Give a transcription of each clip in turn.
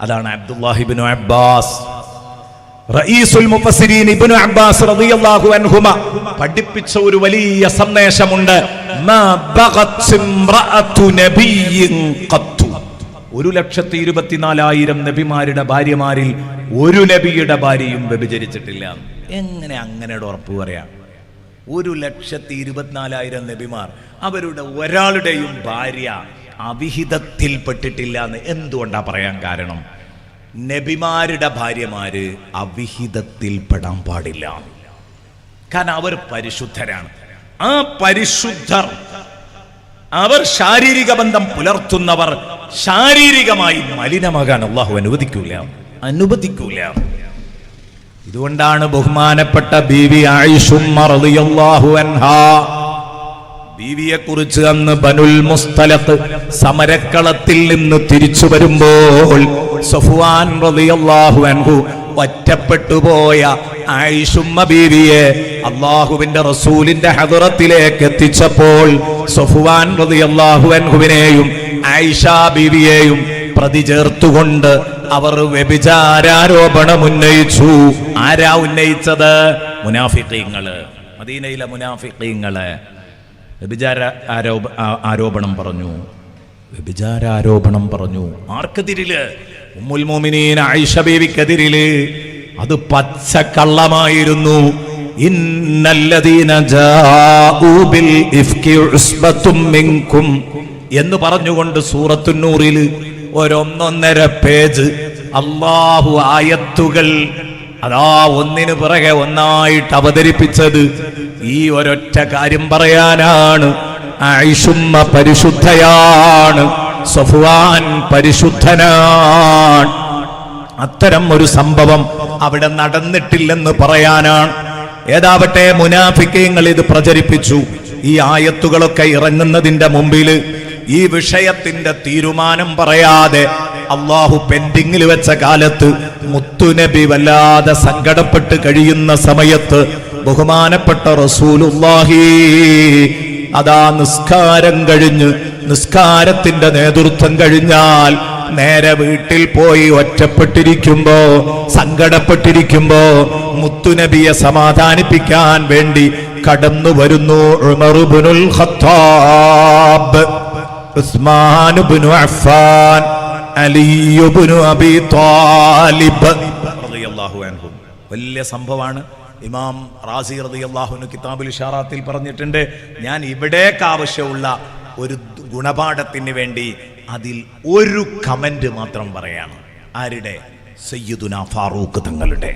അതാണ് അബ്ദുല്ലാഹിബിനു അബ്ബാസ്. റഈസുൽ മുഫസ്സിരീൻ ഇബ്നു അബ്ബാസ് റളിയല്ലാഹു അൻഹുമ പഠിപ്പിച്ച ഒരു വലിയ സന്ദേശമുണ്ട്. മാ ബഗത് ഇംറഅതു നബിയ്യിൻ ഖത്തു. ഒരു ലക്ഷത്തി ഇരുപത്തിനാലായിരം നബിമാരുടെ ഭാര്യമാരിൽ ഒരു നബിയുടെ ഭാര്യയും വ്യഭിചരിച്ചിട്ടില്ല. എങ്ങനെ അങ്ങനെ ഉറപ്പ് പറയാം? ഒരു ലക്ഷത്തി ഇരുപത്തിനാലായിരം നബിമാർ അവരുടെ ഒരാളുടെയും ഭാര്യ അവിഹിതത്തിൽപ്പെട്ടിട്ടില്ല എന്ന് എന്തുകൊണ്ടാ പറയാൻ കാരണം? നബിമാരുടെ ഭാര്യമാര് അവിഹിതത്തിൽപ്പെടാൻ പാടില്ല. കാരണം അവർ പരിശുദ്ധരാണ്. ആ പരിശുദ്ധർ അവർ ശാരീരിക ബന്ധം പുലർത്തുന്നവർ ശാരീരികമായി മലിനമാകാൻ അള്ളാഹു അനുവദിക്കൂല. അനുവദിക്കൂല. ഇതുകൊണ്ടാണ് ബഹുമാനപ്പെട്ട ബീവി ആയിഷും അൻഹാ ബീവിയെ കുറിച്ച് അന്ന് ബനുൽ മുസ്തലത്ത് സമരക്കളത്തിൽ നിന്ന് തിരിച്ചു വരുമ്പോൾ സഫുവാൻ റളിയല്ലാഹു അൻഹു ഒറ്റപ്പെട്ടു പോയ ആയിഷുമ്മ ബീവിയെ അള്ളാഹുവിന്റെ റസൂലിന്റെ ഹദറത്തിലേക്ക് എത്തിച്ചപ്പോൾ സഫുവാൻ റളിയല്ലാഹു അൻഹുവിനെയും ആയിഷ ബീവിയെയും പ്രതി ചേർത്തുകൊണ്ട് അവർ വ്യഭിചാരാരോപണം ഉന്നയിച്ചു. ആരാ ഉന്നയിച്ചത്? മുനാഫിക്കീങ്ങൾ മദീനയിലെ മുനാഫിക്കീങ്ങൾ വ്യഭിചാര ആരോപ ആരോപണം പറഞ്ഞു. വ്യഭിചാര ആരോപണം പറഞ്ഞു. ആർക്കെതിരിൽ? ഉമ്മുൽ മോമിനീൻ ആയിഷ ബീവിക്കെതിരിൽ. അത് എന്ന് പറഞ്ഞുകൊണ്ട് സൂറത്തുന്നൂറിൽ ഒരൊന്നൊന്നര പേജ് അള്ളാഹു ആയത്തുകൾ അതാ ഒന്നിനു പിറകെ ഒന്നായിട്ട് അവതരിപ്പിച്ചത് ഈ ഒരൊറ്റ കാര്യം പറയാനാണ്. ആയിഷുമ്മ പരിശുദ്ധയാണ് സഫുവാൻ പരിശുദ്ധനാണ്. അത്തരം ഒരു സംഭവം അവിടെ നടന്നിട്ടില്ലെന്ന് പറയാനാണ്. ഏതാവട്ടെ മുനാഫിക്കങ്ങൾ ഇത് പ്രചരിപ്പിച്ചു. ഈ ആയത്തുകളൊക്കെ ഇറങ്ങുന്നതിന്റെ മുമ്പിൽ ഈ വിഷയത്തിന്റെ തീരുമാനം പറയാതെ അള്ളാഹു പെൻഡിങ്ങിൽ വെച്ച കാലത്ത് മുത്തുനബി വല്ലാതെ സങ്കടപ്പെട്ട് കഴിയുന്ന സമയത്ത് ബഹുമാനപ്പെട്ട റസൂലുല്ലാഹി അതാ നിസ്കാരം കഴിഞ്ഞ് നിസ്കാരത്തിന്റെ നേതൃത്വം കഴിഞ്ഞാൽ നേരെ വീട്ടിൽ പോയി ഒറ്റപ്പെട്ടിരിക്കുമ്പോ സങ്കടപ്പെട്ടിരിക്കുമ്പോ മുത്തുനബിയെ സമാധാനിപ്പിക്കാൻ വേണ്ടി കടന്നു വരുന്നു ഉമറുബുനുൽ ഖത്താബ്. ഉസ്മാനുബിനു അഫ്ഫാൻ അലിയുബിനു അബി താലിബ് റളിയല്ലാഹു അൻഹു. വലിയ സംഭവമാണ്. ഇമാം റാസി റളിയല്ലാഹുവിന് കിതാബുൽ ഇഷാറാത്തിൽ പറഞ്ഞിട്ടുണ്ട് ഞാൻ ഇവിടേക്ക് ആവശ്യമുള്ള ഒരു ഗുണപാഠത്തിന് വേണ്ടി അതിൽ ഒരു കമന്റ് മാത്രം പറയാണ്. ആരുടെ? സയ്യിദുന ഫാറൂഖ് തങ്ങളുടെ.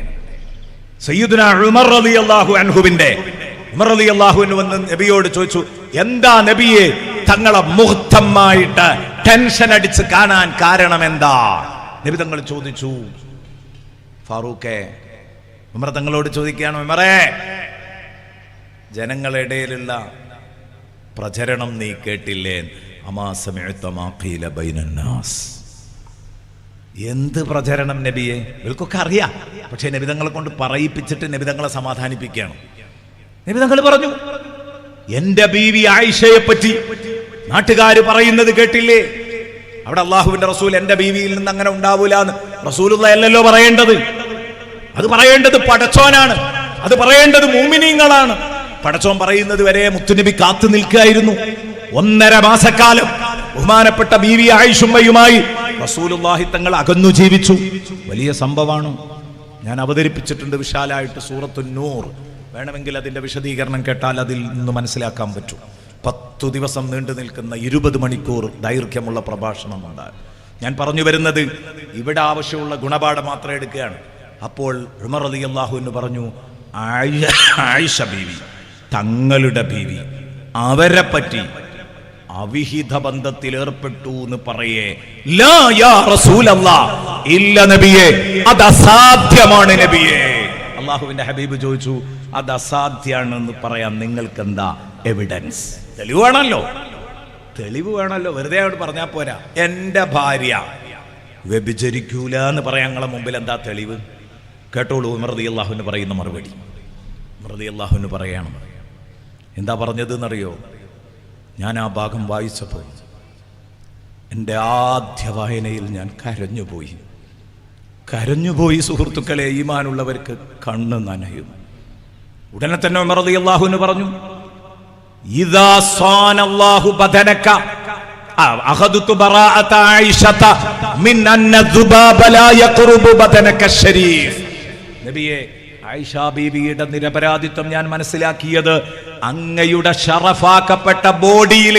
സയ്യിദുന ഉമർ റളിയല്ലാഹു അൻഹുവിന്റെ ഉമർ റളിയല്ലാഹു അൻഹു വന്ന് നബിയോട് ചോദിച്ചു എന്താ നബിയെ തങ്ങളെ മുഹത്തമായിട്ട് ടെൻഷൻ അടിച്ച് കാണാൻ കാരണം എന്താ? നബി തങ്ങൾ ചോദിച്ചു. ഫാറൂഖെ ഉമർ തങ്ങളോട് ചോദിക്കുകയാണ് ഉമറേ ജനങ്ങളിടയിലുള്ള പ്രചരണം നീ കേട്ടില്ലേ? എന്ത് പ്രചരണം നബിയെ? ഇവർക്കൊക്കെ അറിയാം. പക്ഷെ നബിതങ്ങളെ കൊണ്ട് പറയിപ്പിച്ചിട്ട് നബിതങ്ങളെ സമാധാനിപ്പിക്കുകയാണ്. നബിതങ്ങൾ പറഞ്ഞു എന്റെ ബീവി ആയിഷയെ പറ്റി നാട്ടുകാർ പറയുന്നത് കേട്ടില്ലേ? അവിടെ അള്ളാഹുവിന്റെ റസൂൽ എന്റെ ബീവിയിൽ നിന്ന് അങ്ങനെ ഉണ്ടാവൂല എന്ന് റസൂലുള്ള അല്ലല്ലോ പറയേണ്ടത്. അത് പറയേണ്ടത് പടച്ചോനാണ്. അത് പറയേണ്ടത് മൂമിനീങ്ങളാണ്. പടച്ചോൻ പറയുന്നത് വരെ മുത്തുനബി കാത്തു നിൽക്കുകയായിരുന്നു. ഒന്നര മാസക്കാലം ബഹുമാനപ്പെട്ട ബീവി ആയിഷുമ്മയുമായി റസൂലുള്ളാഹി തങ്ങൾ അകന്നു ജീവിച്ചു. വലിയ സംഭവമാണ്. ഞാൻ അവതരിപ്പിച്ചിട്ടുണ്ട് വിശാലായിട്ട് സൂറത്തു നൂർ വേണമെങ്കിൽ അതിന്റെ വിശദീകരണം കേട്ടാൽ അതിൽ നിന്ന് മനസ്സിലാക്കാൻ പറ്റും. പത്തു ദിവസം നീണ്ടു നിൽക്കുന്ന ഇരുപത് മണിക്കൂർ ദൈർഘ്യമുള്ള പ്രഭാഷണമാണ്. ഞാൻ പറഞ്ഞു വരുന്നത് ഇവിടെ ആവശ്യമുള്ള ഗുണപാഠം മാത്രം എടുക്കുകയാണ്. അപ്പോൾ ഉമർ അലി അള്ളാഹു എന്ന് പറഞ്ഞു ആയിഷ ബീവി തങ്ങളുടെ ബീവി അവരെ പറ്റി അവിഹിത ബന്ധത്തിൽ ഏർപ്പെട്ടു എന്ന് പറയേ ഇല്ല നബിയെ അത് അസാധ്യമാണ് നബിയെ. അള്ളാഹുവിന്റെ ഹബീബ് ചോദിച്ചു അത് അസാധ്യമാണെന്ന് പറയാൻ നിങ്ങൾക്ക് എന്താ എവിഡൻസ് തെളിവ് വേണമല്ലോ. തെളിവ് വേണമല്ലോ. വെറുതെ അവിടെ പറഞ്ഞാൽ പോരാ. എന്റെ ഭാര്യ. വ്യഭിചരിക്കൂല എന്ന് പറയാൻ ഞങ്ങളെ മുമ്പിൽ എന്താ തെളിവ്? കേട്ടോളൂ മൃതി അള്ളാഹുവിന് പറയുന്ന മറുപടി. മൃതി അള്ളാഹുവിന് പറയണം. എന്താ പറഞ്ഞതെന്നറിയോ ഞാൻ ആ ഭാഗം വായിച്ചപ്പോൾ എന്റെ ആദ്യ വായനയിൽ ഞാൻ കരഞ്ഞുപോയി. കരഞ്ഞുപോയി സുഹൃത്തുക്കളെ ഈമാനുള്ളവർക്ക് കണ്ണ് നനയും. ഉടനെ തന്നെ ഉമർ അള്ളാഹുവിന് പറഞ്ഞു നബിയെ ആയിഷ ബീബിയുടെ നിരപരാധിത്വം ഞാൻ മനസ്സിലാക്കിയത് അങ്ങയുടെ ഷറഫാക്കപ്പെട്ട ബോഡിയിൽ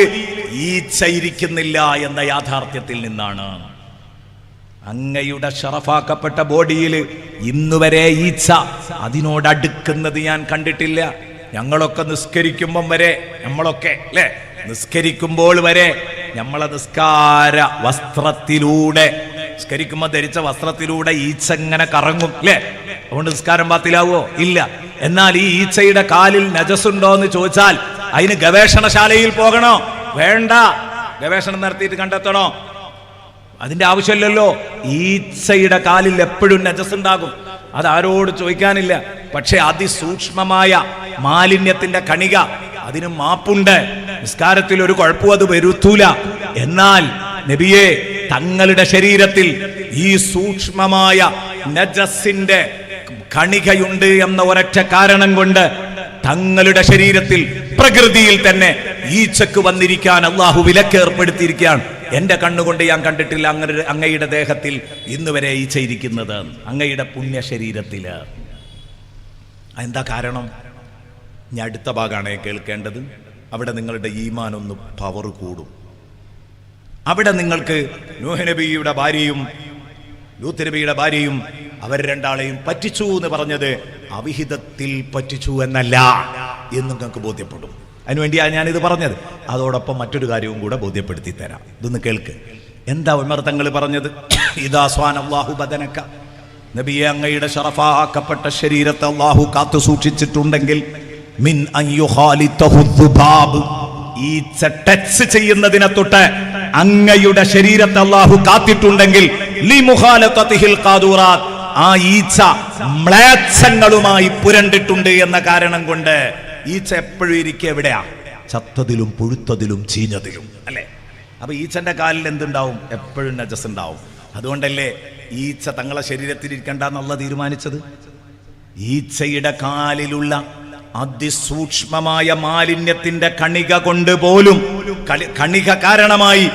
ഈച്ചയിരിക്കുന്നില്ല എന്ന യാഥാർത്ഥ്യത്തിൽ നിന്നാണ്. അങ്ങയുടെ ഷറഫാക്കപ്പെട്ട ബോഡിയിൽ ഇന്നുവരെ ഈച്ച അതിനോടടുക്കുന്നത് ഞാൻ കണ്ടിട്ടില്ല. ഞങ്ങളൊക്കെ നിസ്കരിക്കുമ്പം വരെ നമ്മളൊക്കെ അല്ലേ? നിസ്കരിക്കുമ്പോൾ വരെ നമ്മളെ നിസ്കാര വസ്ത്രത്തിലൂടെ നിസ്കരിക്കുമ്പോൾ ധരിച്ച വസ്ത്രത്തിലൂടെ ഈച്ച ഇങ്ങനെ കറങ്ങും അല്ലേ? അതുകൊണ്ട് നിസ്കാരം പാത്തിലാവോ ഇല്ല. എന്നാൽ ഈ ഈച്ചയുടെ കാലിൽ നജസുണ്ടോ എന്ന് ചോദിച്ചാൽ അതിന് ഗവേഷണശാലയിൽ പോകണോ? വേണ്ട. ഗവേഷണം നടത്തിയിട്ട് കണ്ടെത്തണോ? അതിന്റെ ആവശ്യമില്ലല്ലോ. ഈച്ചയുടെ കാലിൽ എപ്പോഴും നജസ് ഉണ്ടാകും അത് ആരോട് ചോദിക്കാനില്ല. പക്ഷെ അതിസൂക്ഷ്മമായ മാലിന്യത്തിന്റെ കണിക അതിന് മാപ്പുണ്ട്. നിസ്കാരത്തിൽ ഒരു കുഴപ്പവും അത് വരുത്തൂല. എന്നാൽ നബിയെ തങ്ങളുടെ ശരീരത്തിൽ ഈ സൂക്ഷ്മമായ നജസിന്റെ കണികയുണ്ട് എന്ന ഒരൊറ്റ കാരണം കൊണ്ട് തങ്ങളുടെ ശരീരത്തിൽ പ്രകൃതിയിൽ തന്നെ ഈച്ചക്ക് വന്നിരിക്കാൻ അള്ളാഹു വിലക്ക് ഏർപ്പെടുത്തിയിരിക്കുകയാണ്. എന്റെ കണ്ണുകൊണ്ട് ഞാൻ കണ്ടിട്ടില്ല അങ്ങനെ അങ്ങയുടെ ദേഹത്തിൽ ഇന്ന് വരെ ഈച്ച ഇരിക്കുന്നത്. അങ്ങയുടെ പുണ്യ ശരീരത്തിൽ എന്താ കാരണം? ഞാൻ അടുത്ത ഭാഗമാണ് കേൾക്കേണ്ടത്. അവിടെ നിങ്ങളുടെ ഈമാൻ ഒന്ന് പവർ കൂടും. അവിടെ നിങ്ങൾക്ക് നൂഹ് നബിയുടെ ഭാര്യയും ലൂത്ത് നബിയുടെ ഭാര്യയും അവർ രണ്ടാളെയും പറ്റിച്ചു എന്ന് പറഞ്ഞത് അവിഹിതത്തിൽ പറ്റിച്ചു എന്നല്ല എന്ന് നിങ്ങൾക്ക് ബോധ്യപ്പെടും. അതിനുവേണ്ടിയാണ് ഞാനിത് പറഞ്ഞത്. അതോടൊപ്പം മറ്റൊരു കാര്യവും കൂടെ ബോധ്യപ്പെടുത്തി തരാം ഇതൊന്ന് കേൾക്ക്. എന്താ ഉമർ തങ്ങൾ പറഞ്ഞത്? ഇതാ സ്വാൻ അള്ളാഹു ബദനക്ക നബിയെ അങ്ങയുടെ ഷറഫാക്കപ്പെട്ട ശരീരത്തെ അള്ളാഹു കാത്തു സൂക്ഷിച്ചിട്ടുണ്ടെങ്കിൽ മിൻ ഈച്ച ടച്ച് ചെയ്യുന്നതിനെ തൊട്ട് അങ്ങയുടെ ശരീരത്തെ അള്ളാഹു കാത്തിട്ടുണ്ടെങ്കിൽ. ആ ഈച്ച മ്ലേച്ഛങ്ങളുമായി പുരണ്ടിട്ടുണ്ട് എന്ന കാരണം കൊണ്ട് ഈച്ച എപ്പോഴും ഇരിക്കുക എവിടെയാ? ചത്തതിലും പുഴുത്തതിലും ചീഞ്ഞതിലും. അല്ലെ? അപ്പൊ ഈച്ചന്റെ കാലിൽ എന്തുണ്ടാവും? എപ്പോഴും നജസ് ഉണ്ടാവും അതുകൊണ്ടല്ലേ ഈച്ച തങ്ങളെ ശരീരത്തിൽ ഇരിക്കണ്ട എന്നുള്ള തീരുമാനിച്ചത് ഈച്ചയുടെ കാലിലുള്ള അതിസൂക്ഷ്മമായ മാലിന്യത്തിന്റെ കണിക കൊണ്ട് പോലും കണിക കാരണമായി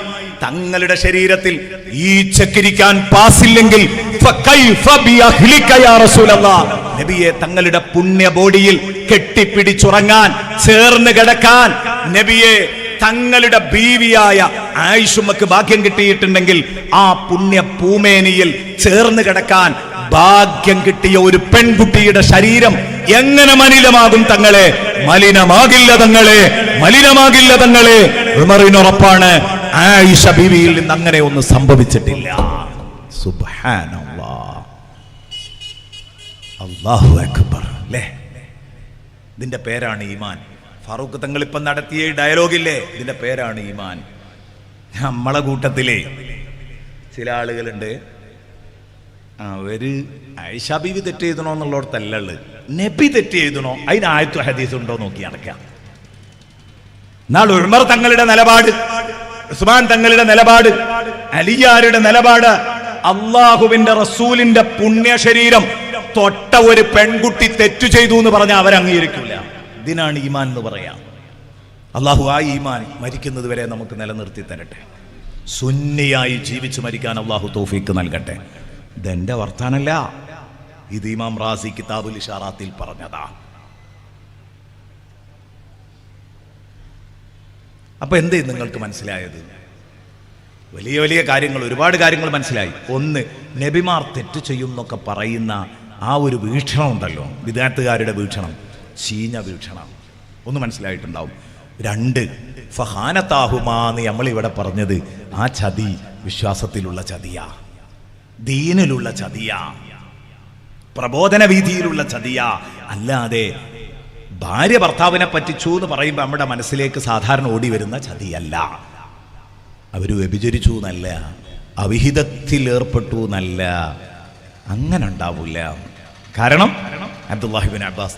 തങ്ങളുടെ ശരീരത്തിൽ ഈച്ചക്കിരിക്കാൻ പാസില്ലെങ്കിൽ. നബിയെ തങ്ങളുടെ പുണ്യ ബോഡിയിൽ കെട്ടിപ്പിടിച്ചുറങ്ങാൻ ചേർന്ന് കിടക്കാൻ നബിയെ തങ്ങളുടെ ബീവിയായ ആയിഷുമ്മക്ക് ഭാഗ്യം കിട്ടിയിട്ടുണ്ടെങ്കിൽ ആ പുണ്യ പൂമേനിയിൽ ചേർന്ന് കിടക്കാൻ ഭാഗ്യം കിട്ടിയ ഒരു പെൺകുട്ടിയുടെ ശരീരം എങ്ങനെ മലിനമാകും തങ്ങളെ? മലിനമാകില്ല തങ്ങളെ മലിനമാകില്ല തങ്ങളെ. ഉമറിനുറപ്പാണ് ആയിഷ ബിവിയിൽ നിന്ന് അങ്ങനെ ഒന്നും സംഭവിച്ചിട്ടില്ല. അക്ബർ ഇതിന്റെ പേരാണ് ഈമാൻ. ഫാറൂഖ് തങ്ങൾ ഇപ്പം നടത്തിയ ഡയലോഗില്ലേ? ഇതിന്റെ പേരാണ് ഈമാൻ. നമ്മളെ കൂട്ടത്തിലെ ചില ആളുകളുണ്ട്. അവർ ഐഷ ബീവി തെറ്റ് ചെയ്തണോ എന്നുള്ളടത്തല്ല ഉള്ളത്. നബി തെറ്റ് ചെയ്തണോ? അതിന് ആയത്തു ഹദീസ് ഉണ്ടോ നോക്കി നടക്കാം എന്നാൽ ഉമർ തങ്ങളുടെ നിലപാട് ഉസ്മാൻ തങ്ങളുടെ നിലപാട് അലിയാരുടെ നിലപാട് അള്ളാഹുവിന്റെ റസൂലിന്റെ പുണ്യ ശരീരം തൊട്ട ഒരു പെൺകുട്ടി തെറ്റു ചെയ്തു എന്ന് പറഞ്ഞാൽ അവരംഗീകരിക്കില്ല ഇതിനാണ് ഈമാൻ എന്ന് പറയാം. അള്ളാഹു ആ ഈമാൻ മരിക്കുന്നത് വരെ നമുക്ക് നിലനിർത്തി തരട്ടെ. സുന്നിയായി ജീവിച്ച് മരിക്കാൻ അള്ളാഹു തോഫീക്ക് നൽകട്ടെ. ഇതെന്റെ വർത്താനല്ല. ഇത് ഇമാം റാസി കിതാബുൽ ഇഷാറാത്തിൽ പറഞ്ഞതാ. അപ്പൊ എന്തേ നിങ്ങൾക്ക് മനസ്സിലായത്? വലിയ വലിയ കാര്യങ്ങൾ ഒരുപാട് കാര്യങ്ങൾ മനസ്സിലായി. ഒന്ന് നബിമാർ തെറ്റ് ചെയ്യും എന്നൊക്കെ പറയുന്ന ആ ഒരു വീക്ഷണം ഉണ്ടല്ലോ വിദ്യാർത്ഥികാരുടെ വീക്ഷണം ചീഞ്ഞ വീക്ഷണം. ഒന്ന് മനസ്സിലായിട്ടുണ്ടാവും. രണ്ട്. ഫഹാനത്താഹുമാന്ന് നമ്മൾ ഇവിടെ പറഞ്ഞത് ആ ചതി വിശ്വാസത്തിലുള്ള ചതിയാ. ദീനിലുള്ള ചതിയാ. പ്രബോധന വീതിയിലുള്ള ചതിയാ. അല്ലാതെ ഭാര്യ ഭർത്താവിനെ പറ്റിച്ചു എന്ന് പറയുമ്പോൾ നമ്മുടെ മനസ്സിലേക്ക് സാധാരണ ഓടി വരുന്ന ചതിയല്ല. അവർ വ്യഭിചരിച്ചു എന്നല്ല. അവിഹിതത്തിൽ ഏർപ്പെട്ടു എന്നല്ല. അങ്ങനെ ഉണ്ടാവില്ല കാരണം അബ്ദുല്ലാഹിബിൻ അബ്ബാസ്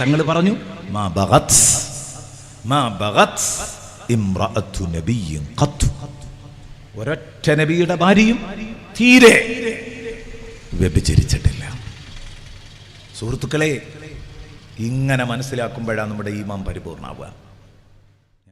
തങ്ങൾ പറഞ്ഞു മാ ബഗത് മാ ബഗത് ഇംറഅത്തു നബിയ്യിൻ ഖത്ത് ഒരൊറ്റ നബിയുടെ ഭാര്യയും തീരെ വ്യഭിചരിച്ചിട്ടില്ല. സുഹൃത്തുക്കളെ ഇങ്ങനെ മനസ്സിലാക്കുമ്പോഴാണ് നമ്മുടെ ഈമാൻ പരിപൂർണാവുക